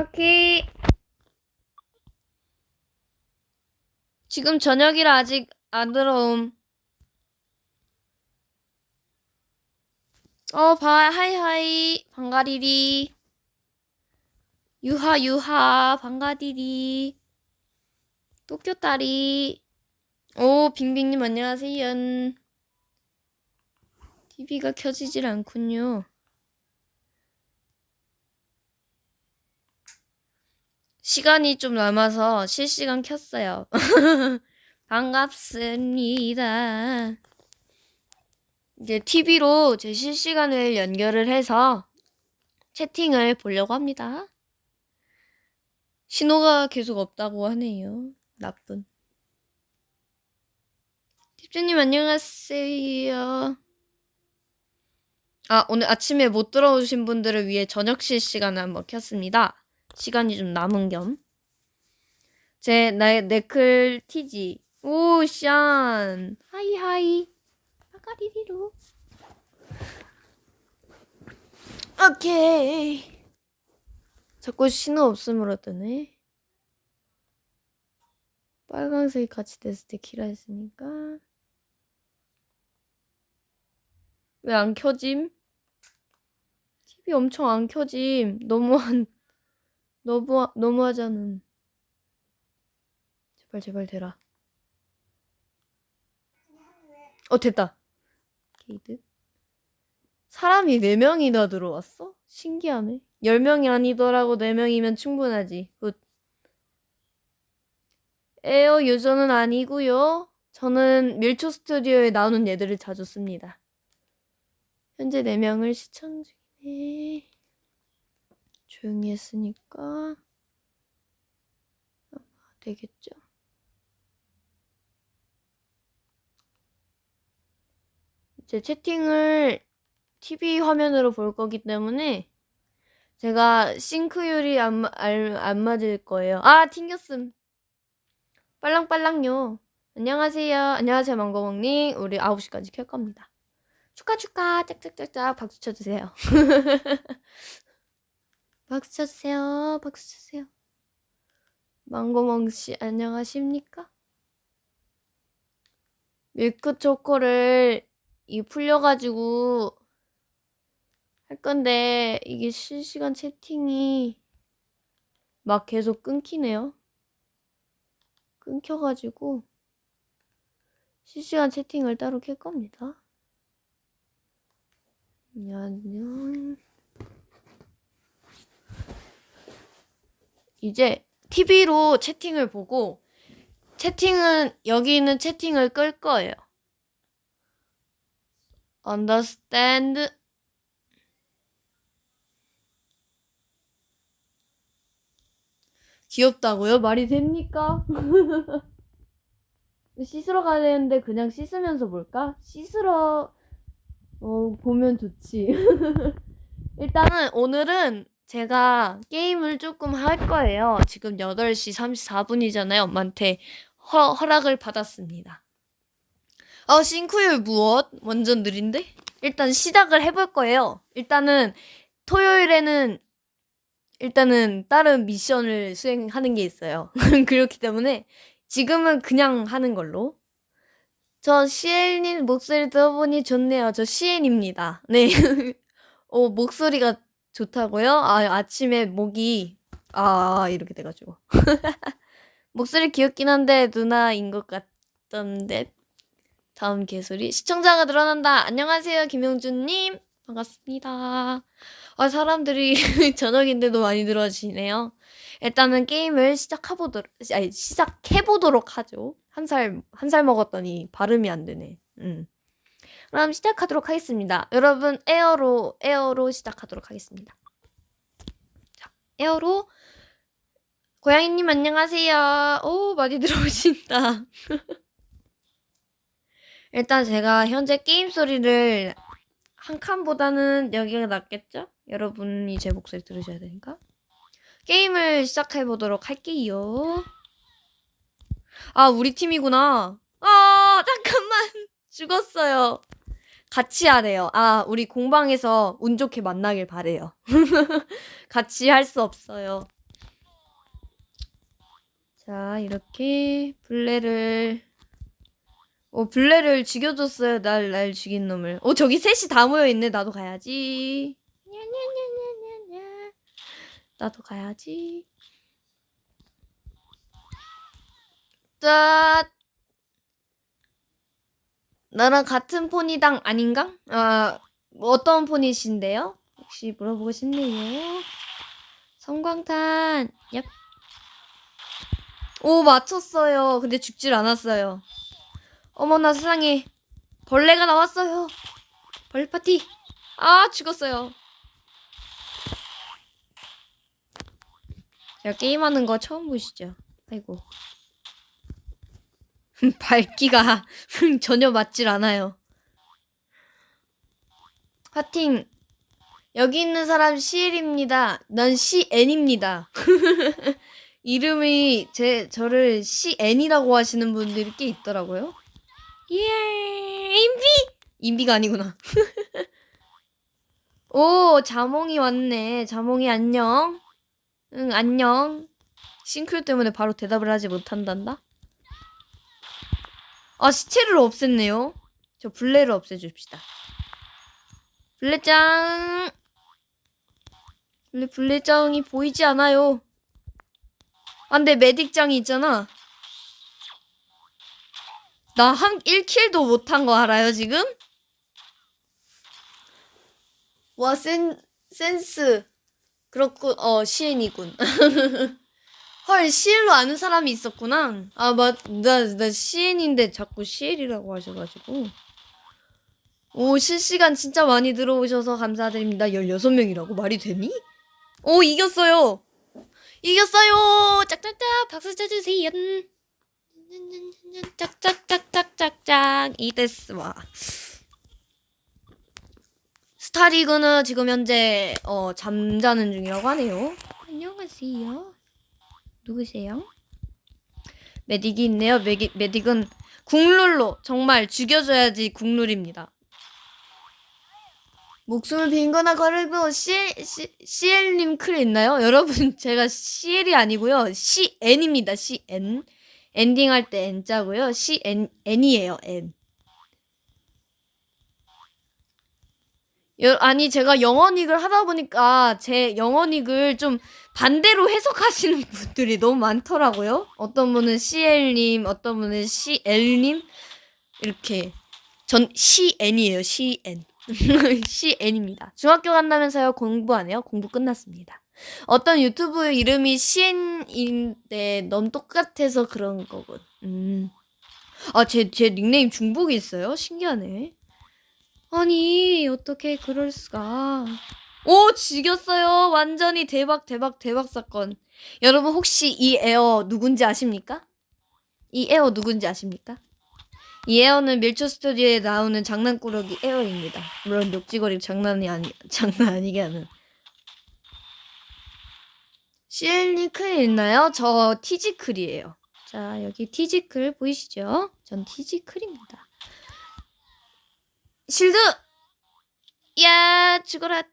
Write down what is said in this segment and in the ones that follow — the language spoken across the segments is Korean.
오케이. 지금 저녁이라 아직 안 들어옴. 어, 바, 하이하이. 반가리리. 유하, 유하. 반가디리. 도쿄다리. 오, 빙빙님 안녕하세요. TV가 켜지질 않군요. 시간이 좀 남아서 실시간 켰어요. 반갑습니다. 이제 TV로 제 실시간을 연결을 해서 채팅을 보려고 합니다. 신호가 계속 없다고 하네요. 나쁜. tip주님 안녕하세요. 아, 오늘 아침에 못 들어오신 분들을 위해 저녁 실시간을 한번 켰습니다. 시간이 좀 남은 겸. 제 나의 네클 티지. 오, 샨. 하이 하이. 아까리리로. 오케이. 자꾸 신호 없음으로 뜨네. 빨강색이 같이 됐을 때 키라 했으니까. 왜 안 켜짐? TV 엄청 안 켜짐. 너무한, 너무, 너무하잖아. 제발, 제발 되라. 어, 됐다. 게이드. 사람이 4명이나 들어왔어? 신기하네. 10명이 아니더라고 4명이면 충분하지. 굿. 에어 유저는 아니고요. 저는 밀초 스튜디오에 나오는 얘들을 자주 씁니다. 현재 4명을 시청 중이네. 조용히 했으니까 아마 되겠죠. 제 채팅을 TV 화면으로 볼 거기 때문에 제가 싱크율이 안, 마- 알- 안 맞을 거예요. 아, 튕겼음. 빨랑빨랑요. 안녕하세요. 안녕하세요, 망고먹님. 우리 9시까지 켤 겁니다. 축하, 축하. 짝짝짝짝. 박수 쳐주세요. 박수 쳐주세요. 박수 쳐주세요. 망고멍씨, 안녕하십니까? 밀크 초코를 이 풀려가지고 할 건데 이게 실시간 채팅이 막 계속 끊기네요. 끊겨가지고 실시간 채팅을 따로 켤 겁니다. 안녕. 이제 TV로 채팅을 보고 채팅은 여기 있는 채팅을 끌 거예요. Understand 귀엽다고요? 말이 됩니까? 씻으러 가야 되는데 그냥 씻으면서 볼까? 씻으러 어, 보면 좋지. 일단은 오늘은 제가 게임을 조금 할 거예요. 지금 8시 34분이잖아요. 엄마한테 허, 허락을 받았습니다. 어, 싱크율 무엇? 완전 느린데? 일단 시작을 해볼 거예요. 일단은 토요일에는 일단은 다른 미션을 수행하는 게 있어요. 그렇기 때문에 지금은 그냥 하는 걸로. 저 시엘님 목소리 들어보니 좋네요. 저 시엔입니다. 네. 어, 목소리가 좋다고요? 아, 아침에 목이, 아, 이렇게 돼가지고. 목소리 귀엽긴 한데 누나인 것 같던데. 다음 개소리. 시청자가 늘어난다. 안녕하세요, 김영준님. 반갑습니다. 아, 사람들이 저녁인데도 많이 늘어지네요. 일단은 게임을 시작해보도록, 아니, 시작해보도록 하죠. 한 살, 한 살 먹었더니 발음이 안 되네. 음. 그럼 시작하도록 하겠습니다. 여러분, 에어로, 에어로 시작하도록 하겠습니다. 자, 에어로. 고양이님 안녕하세요. 오, 많이 들어오신다. 일단 제가 현재 게임 소리를 한 칸보다는 여기가 낫겠죠? 여러분이 제 목소리 들으셔야 되니까. 게임을 시작해 보도록 할게요. 아, 우리 팀이구나. 아, 잠깐만. 죽었어요. 같이 하래요. 아, 우리 공방에서 운 좋게 만나길 바래요. 같이 할 수 없어요. 자, 이렇게 블레를 어, 블레를 죽여줬어요. 날, 날 죽인 놈을. 어, 저기 셋이 다 모여있네. 나도 가야지. 나도 가야지. 짠! 나랑 같은 폰이당 아닌가? 아, 뭐 어떤 폰이신데요? 혹시 물어보고 싶네요. 성광탄, 얍. 오, 맞췄어요. 근데 죽질 않았어요. 어머나 세상에. 벌레가 나왔어요. 벌 파티. 아, 죽었어요. 제가 게임하는 거 처음 보시죠? 아이고. 밝기가 전혀 맞질 않아요. 하팅. 여기 있는 사람 시엘입니다. 난 시엔입니다. 이름이 제 저를 시엔이라고 하시는 분들이 꽤 있더라고요. 예, 인비! 인비가 아니구나. 오, 자몽이 왔네. 자몽이 안녕. 응, 안녕. 싱크로 때문에 바로 대답을 하지 못한단다. 아, 시체를 없앴네요. 저 블레를 없애줍시다. 블레짱. 블레, 블레짱이 보이지 않아요. 아, 근데 메딕짱이 있잖아. 나 한 1킬도 못한 거 알아요, 지금? 와, 센, 센스. 그렇군, 어, 시엔이군. 헐, 시엘로 아는 사람이 있었구나. 아, 맞, 나, 나 시엔인데 자꾸 시엘이라고 하셔가지고. 오, 실시간 진짜 많이 들어오셔서 감사드립니다. 16명이라고? 말이 되니? 오, 이겼어요! 이겼어요! 짝짝짝! 박수 쳐주세요! 짝짝짝짝짝짝! 이데스와. 스타리그는 지금 현재, 어, 잠자는 중이라고 하네요. 안녕하세요. 누구세요? 메딕이 있네요. 메딕, 메딕은 국룰로 정말 죽여줘야지 국룰입니다. 목숨을 빈거나 걸고 CL, CL님 클 있나요? 여러분 제가 CL이 아니고요. CN입니다. CN. 엔딩 할 때 N자고요. CN, N이에요. N. 여, 아니 제가 영어닉을 하다 보니까 제 영어닉을 좀 반대로 해석하시는 분들이 너무 많더라고요. 어떤 분은 CL님, 어떤 분은 CL님 이렇게 전 CN이에요. CN. CN입니다. 중학교 간다면서요? 공부 안 해요? 공부 끝났습니다. 어떤 유튜브 이름이 CN인데 너무 똑같아서 그런 거군. 음. 아, 제, 제 닉네임 중복이 있어요? 신기하네. 아니, 어떻게 그럴 수가. 오, 지겼어요. 완전히 대박, 대박, 대박 사건. 여러분, 혹시 이 에어 누군지 아십니까? 이 에어 누군지 아십니까? 이 에어는 밀초 스튜디오에 나오는 장난꾸러기 에어입니다. 물론 녹지거리 장난이 아니, 장난 아니게 하는. CL님 클 있나요? 저 티지클이에요. 자, 여기 티지클 보이시죠? 전 티지클입니다. 실드! 야, 죽어라.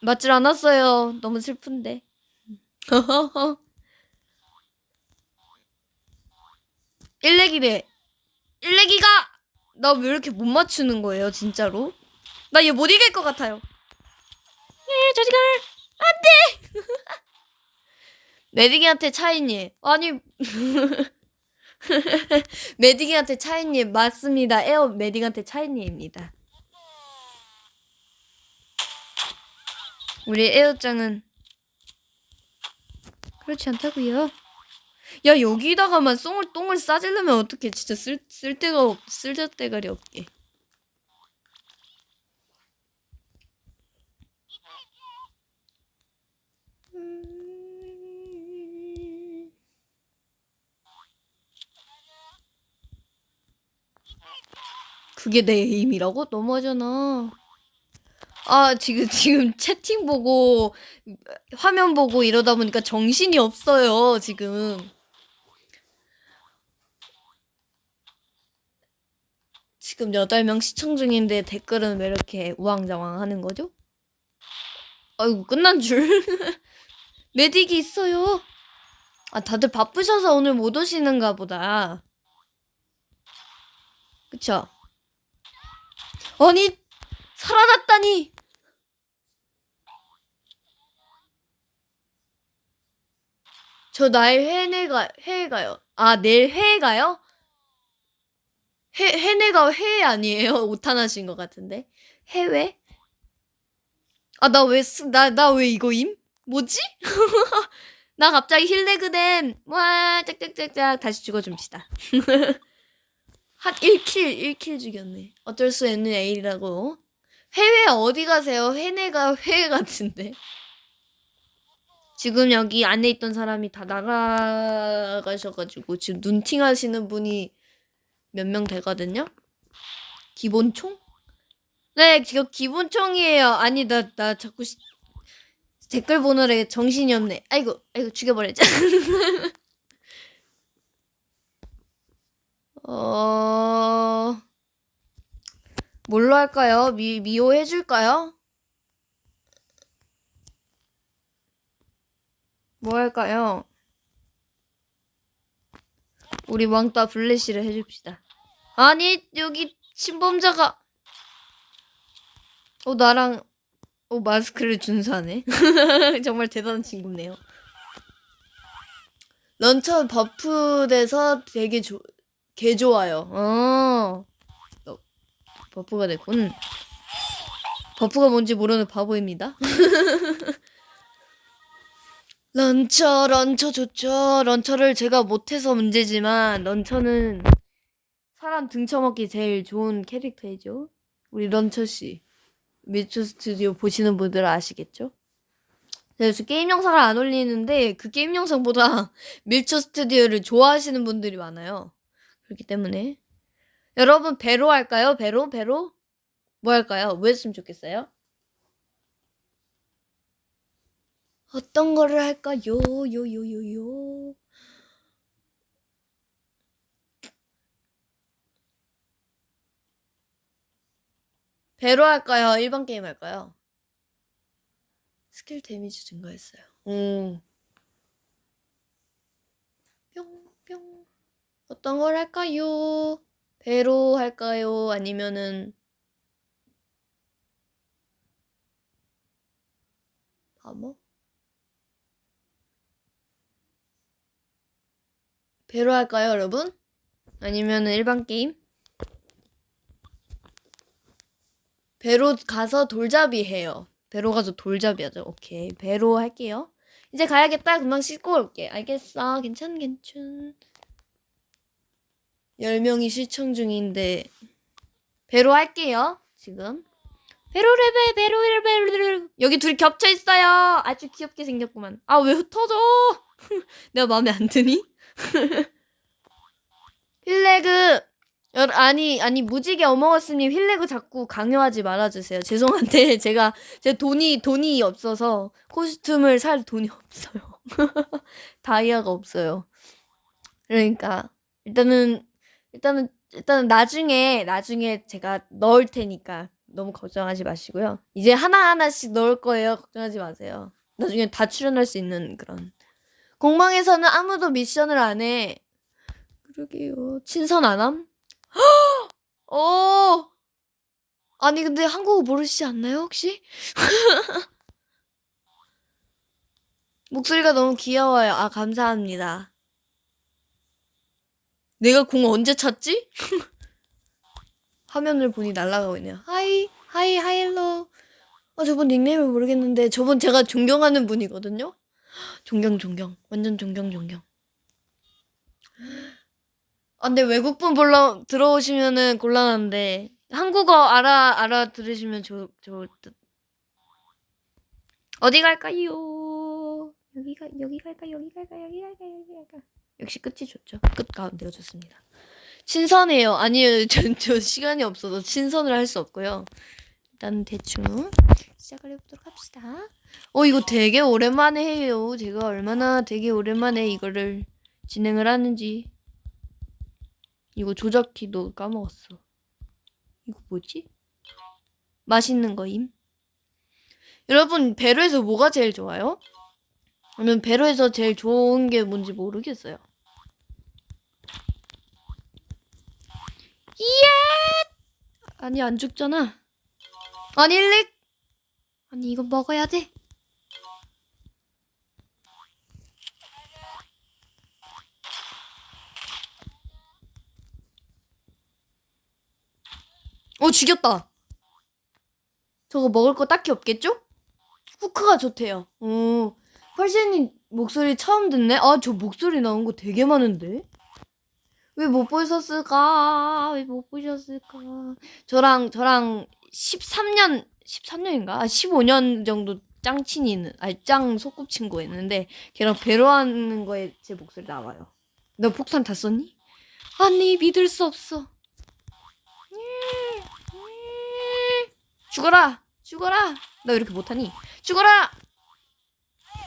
맞질 않았어요. 너무 슬픈데. 일렉이래. 일렉이가! 나 왜 이렇게 못 맞추는 거예요, 진짜로? 나 얘 못 이길 것 같아요. 예, 저지가! 안 돼! 메딕이한테 차이니. 아니, 메딕한테 차이님 맞습니다. 에어 메딕한테 차이님입니다. 우리 에어짱은 그렇지 않다고요. 야 여기다가만 똥을 똥을 싸질르면 어떻게 진짜 쓸 쓸데가 없 쓸데대가리 없게. 음. 그게 내 에임이라고? 너무하잖아. 아, 지금, 지금 채팅 보고, 화면 보고 이러다 보니까 정신이 없어요, 지금. 지금 8명 시청 중인데 댓글은 왜 이렇게 우왕좌왕 하는 거죠? 아이고, 끝난 줄. 메딕이 있어요. 아, 다들 바쁘셔서 오늘 못 오시는가 보다. 그쵸? 아니, 살아났다니! 저 나의 회내가, 회에 가요. 아, 내일 회에 가요? 해, 해내가 회 아니에요? 오타나신 것 같은데. 해외? 아, 나 왜, 쓰, 나, 나 왜 이거임? 뭐지? 나 갑자기 힐레그댐, 와, 짝짝짝짝, 다시 죽어줍시다. 한 1킬, 1킬 죽였네. 어쩔 수 없는 에일이라고. 해외 어디 가세요? 해내가 회 같은데. 지금 여기 안에 있던 사람이 다 나가가셔가지고 지금 눈팅 하시는 분이 몇 명 되거든요? 기본총? 네, 지금 기본총이에요. 아니, 나, 나 자꾸 시- 댓글 보느라 정신이 없네. 아이고, 아이고, 죽여버리자. 어, 뭘로 할까요? 미, 미호 해줄까요? 뭐 할까요? 우리 왕따 블래시를 해줍시다. 아니, 여기 침범자가, 어, 나랑, 어, 마스크를 준사네. 정말 대단한 친구네요. 런처 버프돼서 되게 좋, 개 좋아요. 어. 어, 버프가 됐군. 버프가 뭔지 모르는 바보입니다. 런처, 런처 좋죠. 런처를 제가 못해서 문제지만, 런처는 사람 등쳐먹기 제일 좋은 캐릭터이죠. 우리 런처씨. 미츠 스튜디오 보시는 분들은 아시겠죠? 그래서 게임 영상을 안 올리는데, 그 게임 영상보다 밀초 스튜디오를 좋아하시는 분들이 많아요. 그렇기 때문에. 여러분, 배로 할까요? 배로? 배로? 뭐 할까요? 뭐 했으면 좋겠어요? 어떤 거를 할까요? 요요요요. 배로 할까요? 일반 게임 할까요? 스킬 데미지 증가했어요. 오. 뿅뿅. 어떤 걸 할까요? 배로 할까요? 아니면은 바모? 배로 할까요, 여러분? 아니면은 일반 게임? 배로 가서 돌잡이 해요. 배로 가서 돌잡이 하죠. 오케이. 배로 할게요. 이제 가야겠다. 금방 씻고 올게. 알겠어. 괜찮, 괜찮. 10명이 시청 중인데, 배로 할게요. 지금. 배로 레벨, 배로 레벨, 여기 둘이 겹쳐 있어요. 아주 귀엽게 생겼구만. 아, 왜 흩어져? 내가 마음에 안 드니? 힐레그, 여, 아니, 아니, 무지개 어머거스님 힐레그 자꾸 강요하지 말아주세요. 죄송한데, 제가, 제 돈이, 돈이 없어서, 코스튬을 살 돈이 없어요. 다이아가 없어요. 그러니까, 일단은, 일단은, 일단은 나중에, 나중에 제가 넣을 테니까, 너무 걱정하지 마시고요. 이제 하나하나씩 넣을 거예요. 걱정하지 마세요. 나중에 다 출연할 수 있는 그런. 공방에서는 아무도 미션을 안 해. 그러게요. 친선 안 함? 어. 아니 근데 한국어 모르시지 않나요 혹시? 목소리가 너무 귀여워요. 아 감사합니다. 내가 공 언제 찾지? 화면을 보니 날아가고 있네요. 하이, 하이, 하일로. 아, 저분 닉네임을 모르겠는데, 저분 제가 존경하는 분이거든요? 존경, 존경. 완전 존경, 존경. 아, 근데 외국분 불러, 들어오시면은 곤란한데, 한국어 알아, 알아 들으시면 좋, 좋을 듯. 어디 갈까요? 여기 가, 여기 갈까, 여기 갈까, 여기 갈까, 여기 갈까. 역시 끝이 좋죠. 끝 가운데가 좋습니다. 친선해요. 아니요, 저, 저 시간이 없어서 친선을 할 수 없고요. 일단 대충 시작을 해보도록 합시다. 어, 이거 되게 오랜만에 해요. 제가 얼마나 되게 오랜만에 이거를 진행을 하는지. 이거 조작키도 까먹었어. 이거 뭐지? 맛있는 거임. 여러분, 배로에서 뭐가 제일 좋아요? 저는 배로에서 제일 좋은 게 뭔지 모르겠어요. 이야! 아니, 안 죽잖아. 아니, 일렉! 아니, 이거 먹어야 돼. 어, 죽였다. 저거 먹을 거 딱히 없겠죠? 후크가 좋대요. 어, 펄신이 목소리 처음 듣네? 아, 저 목소리 나온 거 되게 많은데? 왜 못 보셨을까? 왜 못 보셨을까? 저랑, 저랑 13년, 13년인가? 아, 15년 정도 짱친이는, 아니, 짱 소꿉친구 있는데, 걔랑 배로하는 거에 제 목소리 나와요. 너 폭탄 다 썼니? 아니, 믿을 수 없어. 죽어라! 죽어라! 나왜 이렇게 못하니? 죽어라!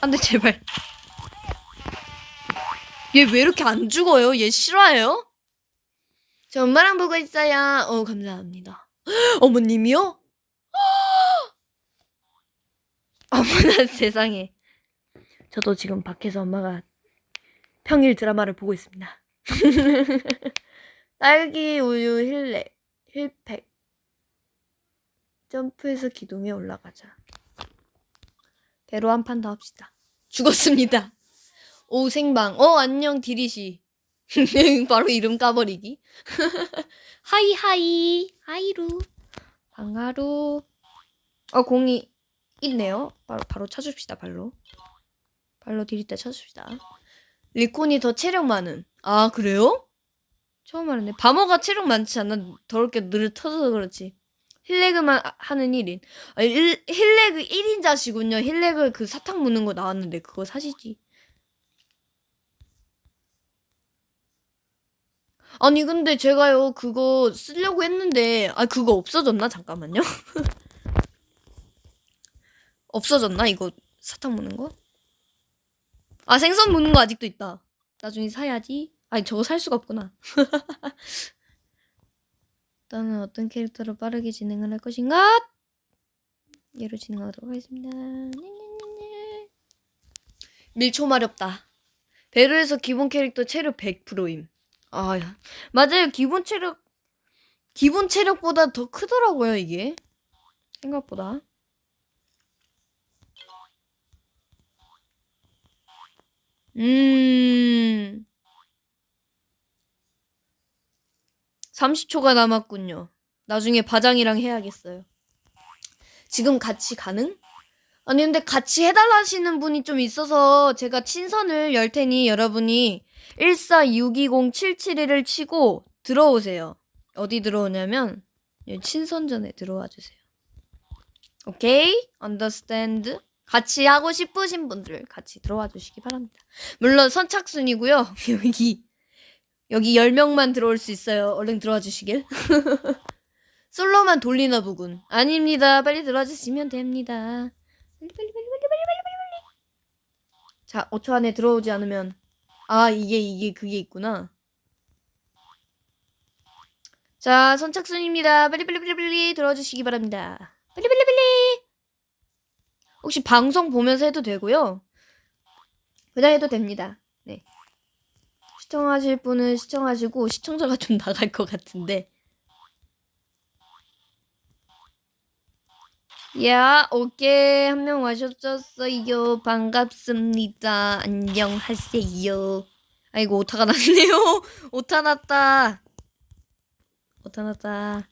안 돼, 제발. 얘 왜 이렇게 안 죽어요? 얘 실화예요? 저 엄마랑 보고 있어요. 어, 감사합니다. 어머님이요? 어머나 세상에. 저도 지금 밖에서 엄마가 평일 드라마를 보고 있습니다. 딸기 우유 힐레 힐팩 점프해서 기둥에 올라가자. 배로 한 판 더 합시다. 죽었습니다. 오 생방. 어 안녕 디리시. 바로 이름 까버리기. 하이 하이 하이루 방아루. 어 공이 있네요. 바로 바로 찾읍시다 발로. 발로 디리때 찾읍시다. 리콘이 더 체력 많음. 아 그래요? 처음 알았네. 바모가 체력 많지 않나? 더럽게 늘 터져서 그렇지. 힐레그만 아- 하는 1인. 아, 힐, 힐레그 1인자시군요. 힐레그 그 사탕 묻는 거 나왔는데 그거 사시지. 아니 근데 제가요 그거 쓰려고 했는데 아 그거 없어졌나 잠깐만요. 없어졌나 이거 사탕 묻는 거? 아 생선 묻는 거 아직도 있다. 나중에 사야지. 아니 저거 살 수가 없구나. 일단은 어떤 캐릭터로 빠르게 진행을 할 것인가? 얘로 진행하도록 하겠습니다. 밀초 마렵다. 베르에서 기본 캐릭터 체력 100%임. 아, 야. 맞아요. 기본 체력 기본 체력보다 더 크더라고요, 이게. 생각보다. 음. 30초가 남았군요. 나중에 바장이랑 해야겠어요. 지금 같이 가능? 아니 근데 같이 해달라 하시는 분이 좀 있어서 제가 친선을 열 테니 여러분이 14620-771을 치고 들어오세요. 어디 들어오냐면 친선전에 들어와 주세요. 오케이? 언더스탠드? 같이 하고 싶으신 분들 같이 들어와 주시기 바랍니다. 물론 선착순이고요. 여기 여기 10명만 들어올 수 있어요. 얼른 들어와 주시길. 솔로만 돌리나 보군. 아닙니다. 빨리 들어와 주시면 됩니다. 빨리 빨리 빨리 빨리 빨리 빨리 빨리. 자, 5초 안에 들어오지 않으면 아, 이게 이게 그게 있구나. 자, 선착순입니다. 빨리 빨리 빨리 빨리 들어와 주시기 바랍니다. 빨리 빨리 빨리. 혹시 방송 보면서 해도 되고요. 그냥 해도 됩니다. 네. 시청하실 분은 시청하시고 시청자가 좀 나갈 것 같은데. 야, 오케이. 한 명 와주셨어요. 반갑습니다. 안녕하세요. 아이고 오타가 났네요. 오타 났다. 오타 났다.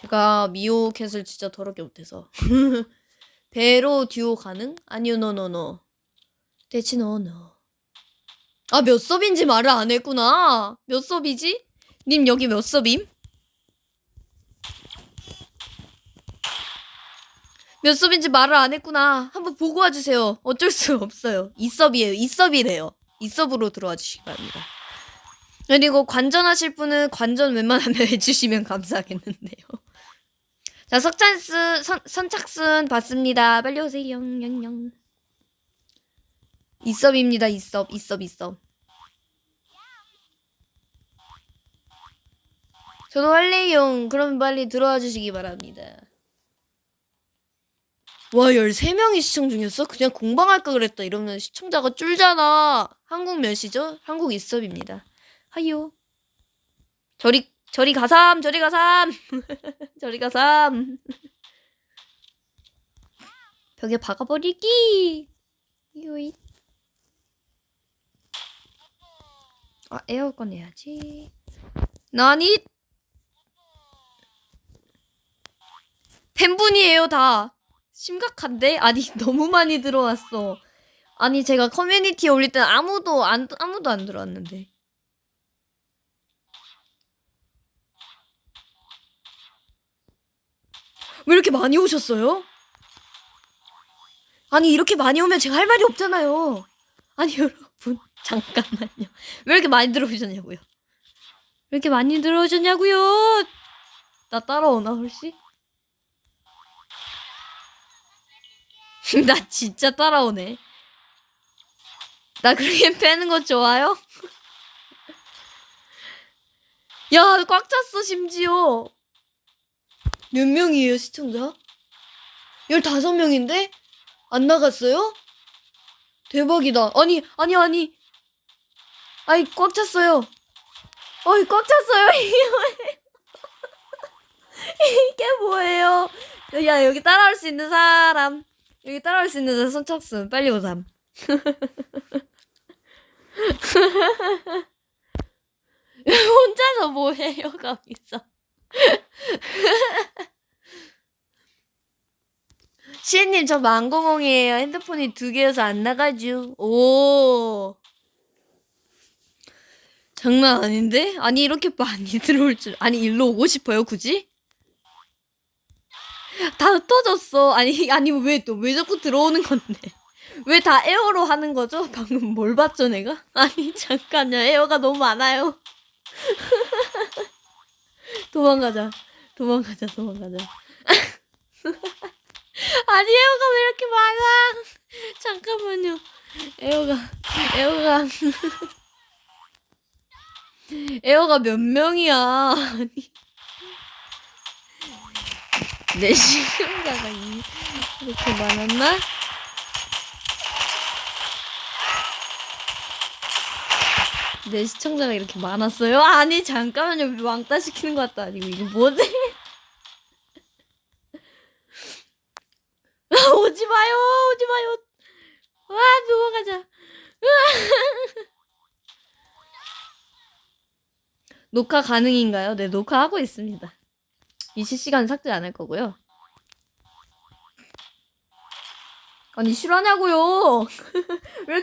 제가 미오캣을 진짜 더럽게 못해서. 배로 듀오 가능? 아니요, 노노노. 대치 노노. 아, 몇 섭인지 말을 안 했구나. 몇 섭이지? 님, 여기 몇 섭임? 몇 섭인지 말을 안 했구나. 한번 보고 와주세요. 어쩔 수 없어요. 이 섭이에요. 이 섭이래요. 이 섭으로 들어와 주시기 바랍니다. 그리고 관전하실 분은 관전 웬만하면 해주시면 감사하겠는데요. 자, 석찬스, 선, 선착순 봤습니다. 빨리 오세요. 영영영. 이섭입니다. 이섭, 이섭, 이섭. 저도 할래용. 그럼 빨리 들어와 주시기 바랍니다. 와, 13명이 시청 중이었어? 그냥 공방할까 그랬다. 이러면 시청자가 줄잖아. 한국 몇이죠? 한국 이섭입니다. 하이요. 저리, 저리 가삼, 저리 가삼. 저리 가삼. 벽에 박아버리기. 요이. 아, 에어컨 해야지. 나니? 팬분이에요, 다. 심각한데? 아니, 너무 많이 들어왔어. 아니, 제가 커뮤니티 에 올릴 땐 아무도 안, 아무도 안 들어왔는데. 왜 이렇게 많이 오셨어요? 아니, 이렇게 많이 오면 제가 할 말이 없잖아요. 아니, 여러분, 잠깐만요. 왜 이렇게 많이 들어오셨냐고요? 왜 이렇게 많이 들어오셨냐고요? 나 따라오나, 혹시? 나 진짜 따라오네. 나 그렇게 패는 거 좋아요? 야, 꽉 찼어, 심지어. 몇 명이에요, 시청자? 15명인데? 안 나갔어요? 대박이다. 아니, 아니, 아니. 아이, 꽉 찼어요. 어이, 꽉 찼어요. 이게 뭐예요? 야, 여기 따라올 수 있는 사람. 여기 따라올 수 있는 선착순. 빨리 오삼. 혼자서 뭐해요, 거기서. 시애님, 저 망고몽이에요. 핸드폰이 두 개여서 안 나가죠. 오. 장난 아닌데? 아니, 이렇게 많이 들어올 줄. 아니, 일로 오고 싶어요, 굳이? 다 흩어졌어. 아니, 아니, 왜 또, 왜 자꾸 들어오는 건데? 왜 다 에어로 하는 거죠? 방금 뭘 봤죠, 내가? 아니, 잠깐요. 에어가 너무 많아요. 도망가자. 도망가자, 도망가자. 아니, 에어가 왜 이렇게 많아? 잠깐만요. 에어가, 에어가. 에어가 몇 명이야. 아니. 내 시청자가 이- 이렇게 많았나? 내 시청자가 이렇게 많았어요? 아니 잠깐만요 왕따 시키는 것도 아니고 이게 뭐지? 아, 오지 마요 오지 마요 와 넘어가자 녹화 가능인가요? 네 녹화하고 있습니다 이 실시간 삭제 안 할 거고요. 아니 실화냐고요? 왜